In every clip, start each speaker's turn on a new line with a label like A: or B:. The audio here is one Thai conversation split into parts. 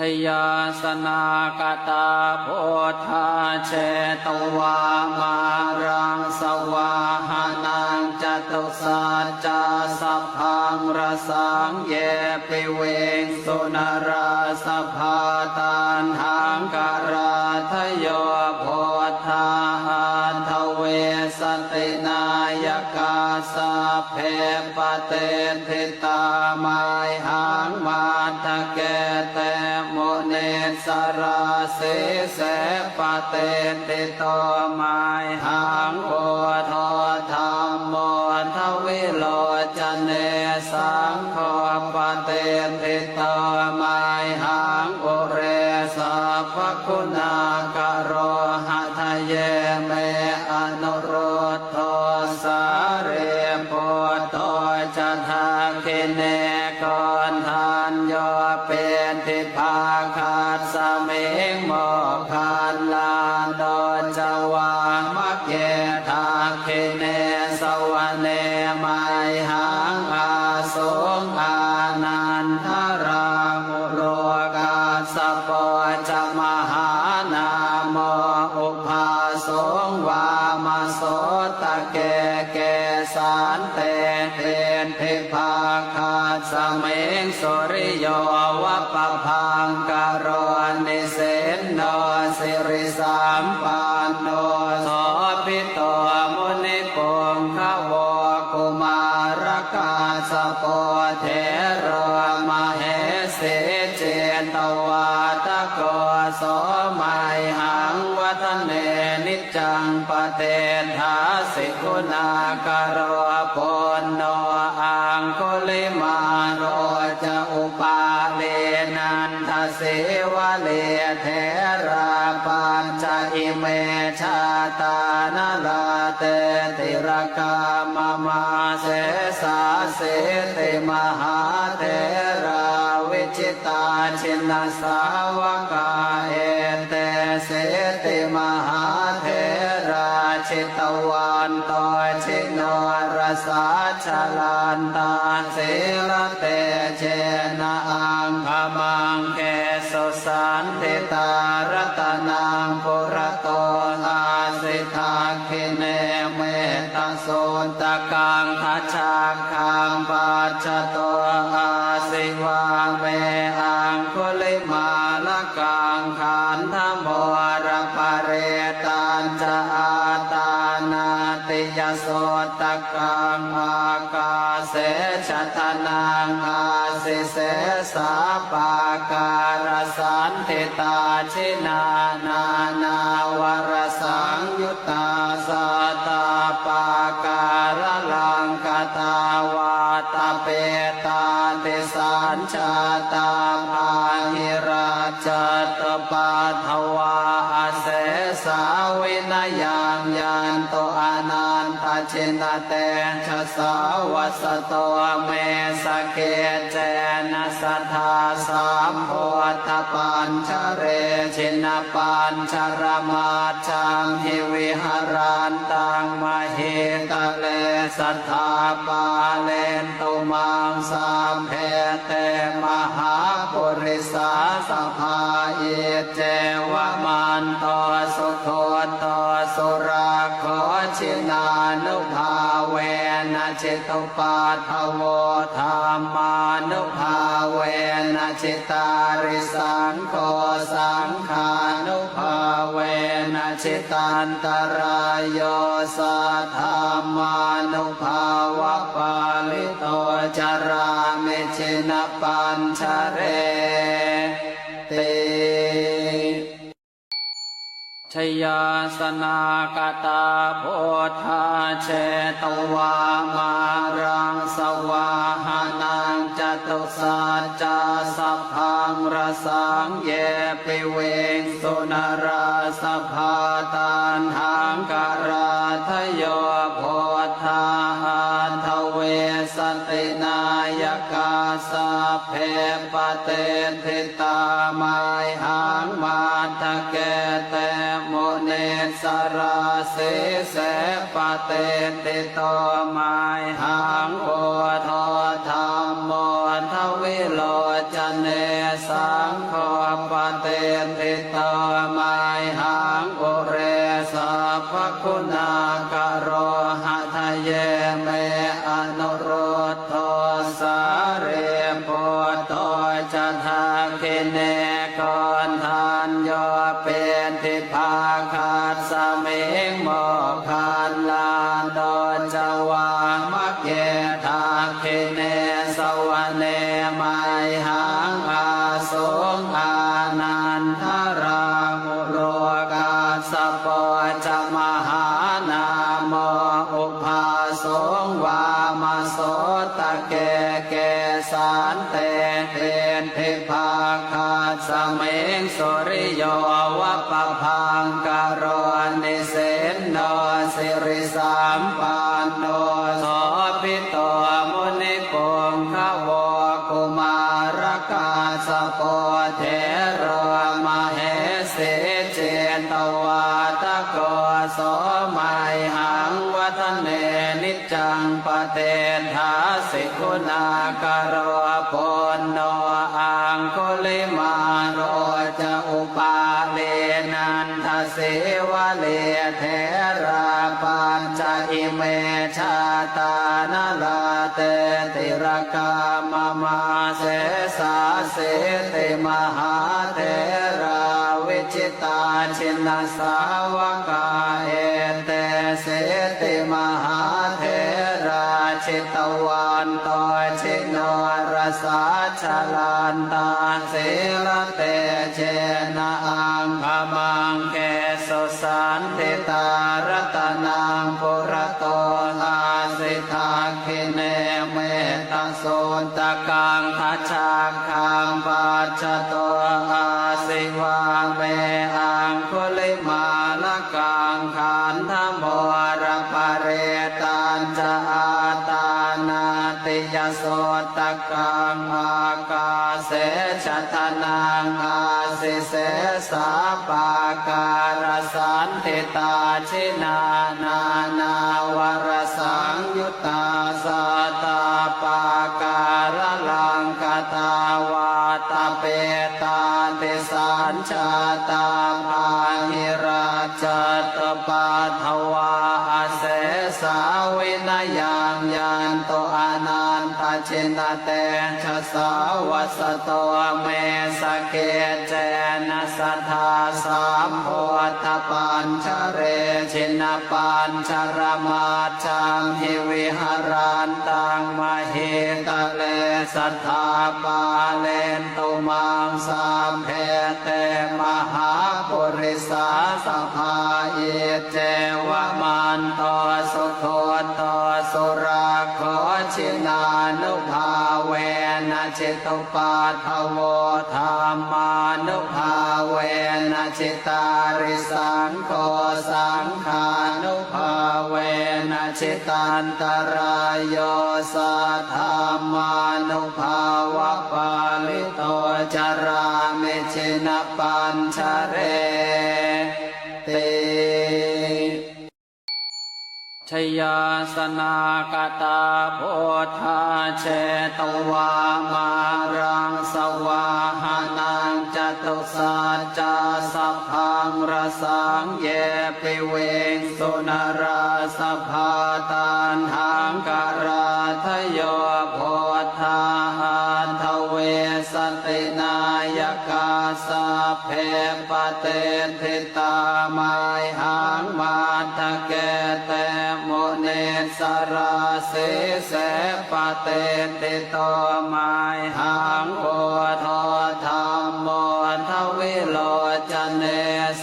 A: ชยาสนากตาโพธาเชตวามารังสวาหานังจตุสัจจาสัพพังรสังเยปิเวงสุนราสภาตานหา สาเพปเตทิตามายหังมาทะเกเตโมเนสราเสเสปเตติโตมายหังโอทอธรรมโมทวิโลจเนสังโฆปเตติโตมายหังโอเรสัพพคุณากร สิกุณากโรปนโนอังคุลิมาโรจะอุปาเลนันทเสวะเลเทราปัญจอิเมชาตานลาเตติรกามมาเสสาเสติมหาเทราวิจิตาชินสาวกาเอ วันตชิโนรสาชลันตาเสลเตเจนะอังคมังเกสุสันติตารตนังปุระโตอาสิทาคิเนเมตโสตกังทัชชาคังปัจจโตอาสิวาเมอังคุลิมาลกังขันธโมรปเรตันจะอา โสตกังอากาเสชะทนังอาสิเสสาปาการสันติตาชินานานาวรสังยุตตาสาตาปาการลังกตาวาตาเปตาติสัญชาตาภาหิราชตปาทวา นตชินเตชะสาวสโตเมสเกเจนะสัทธาสามโพธปัญชเรชินปัญชรมาจังหิวิหารันตังมเหตเลสัทธาปาเลนตุมังสามเพเตมหาปุริสาสภาเอเจวมันโตสุ ตุปาทโวธรรมานุภาเวนะจิตาริสังโฆสังขานุภาเวนะจิตันตรายโยสัทธามานุภาวะปาลิโตจารามิชินปัญชเร ชยาสนากตาโพธาเชตวามารังสวาหานังจตุสัจจาสัพพังรสังเยปิเวงสุนราสภาตานหา สิเสปเตติโตไมหังโอทอน คิเนกอนทานโยเป็นทิพาคาสมิงโมคันลาโดจวามะเกทาคิเนสวเนไมหังอาสงอานันทรามุโรกาสปอจมหานามอุปาสงวามาโสตะเกเกสานเตเต ทพาคาสเมงสุริโยวะปะพังกโรนิเสนโนสิริสามปันโนโสภิโตมุนิปงขวกุมารกาสปอเทรมเหสีเจนตวาตะโกโสมัยหังวัฒเนนิจังปเตทาสิกุณากโร เสสาเสติมหาเทราวิจิตาชินสาวกาเอเตเสติมหาเทราชิตวันตชิโนรสาชลันตาเสรเตเจนะอังคมังเกสุสันติตารตนังปุระโตอาสิทาคิเน ปัจจโตอาสิวาเมอังคุลิมาลกังขันธโมรปะเรตันจะอาตานาติยโสตกังอากาเสชะตนังอาสิเสสาปาการสันติตาชินานา นาวร นโตอนันตชินเตชะสาวสโตเมสเกเจนะสัทธาสามโพธปัญชเรชินปัญชรมาจังหิวิหารันตังมหิตะเลสัทธาปาเลนตุมังสามเพเตมหาปุริสาสภาเอเจวมันตสุ ตุปาทวธรรมานุภาเวนะจิตาริสังโฆสังขานุภาเวนะจิตันตรายโยสัทธามานุภาวะปาลิโตจารามิชินปัญชเร ชยาสนากตาโพธาเชตวามารังสวาหานังจตุสัจจาสัพพังรสังเยปิเวงสุนราสภาตานหา สราเสเสปเตติโตมายหังโอทอธรรมโมทวิโลจเน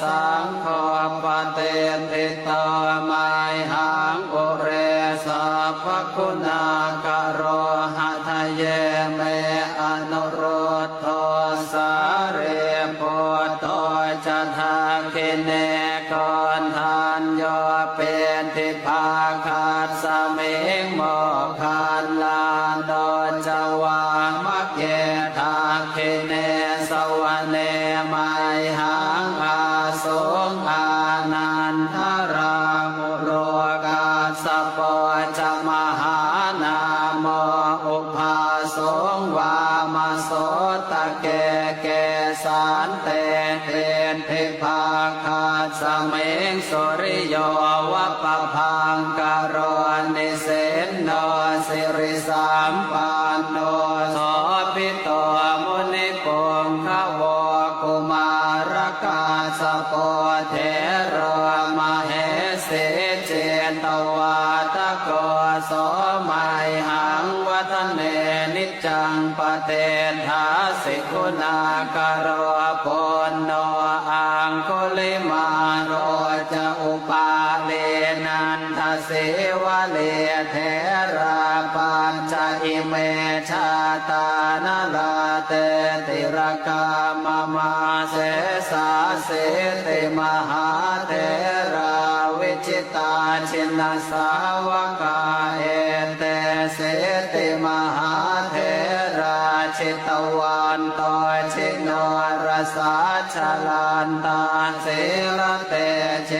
A: สังโฆปเตติโตมาย จวามะเกทาเคเนสวเนไมหังอาสงอานันทรามุโรกาสปจมหานามอุปาสงวามาโสตะเกเกสานเตเตนเทภาคาสเมงสุริโยวะปะพังกโร กุณากโรปนโนอังคุลิมาโรจะอุปาเลนันทเสวะเลเทราปัญจอิเมชาตานลาเตติรกามมาเสสาเสติมหาเทราวิจิตาชินสา ชลันตาเสรเตเช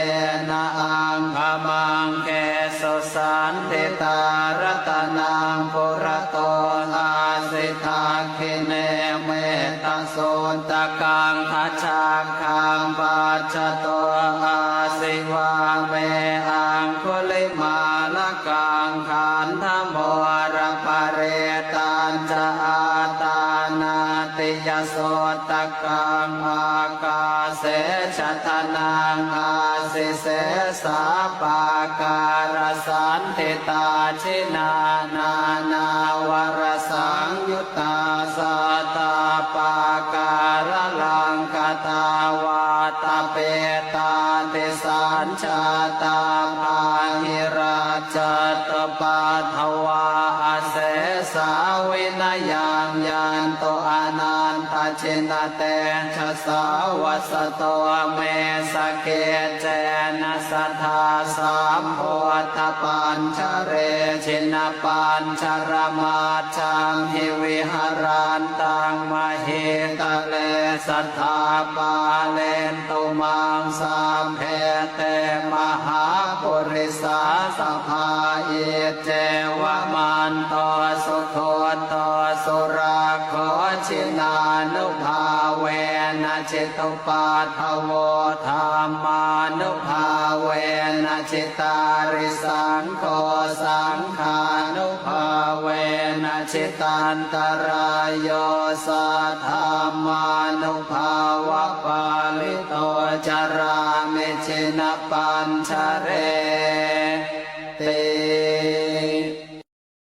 A: นะอังคมังเกสสันติตารตนางปุระโตอาสิทาคิเนเมตโสตกังทัชฌาคังปัจจโตอาสิวา ชินานานาวรสังยุตตาสตาปาการลังกตาวาตาเปตาเตสัญชาตาภาหิราชตปาทวาเสสาวินยังยันโตอนันตชินเตชะสาวัสโตเมสเกเจนะสัทธาสามโพ ธปัญชเรชินปัญชรมาจังหิวิหารันตังมเหตเลสัทธาปาเลนตุมังสามเพเตมหา จิตุปาทโวธรรมานุภาเวนะจิตาริสังโฆสังขานุภาเวนะจิตันตรายโยสัทธามานุภาวะปาลิโตจารามิชินปัญชเร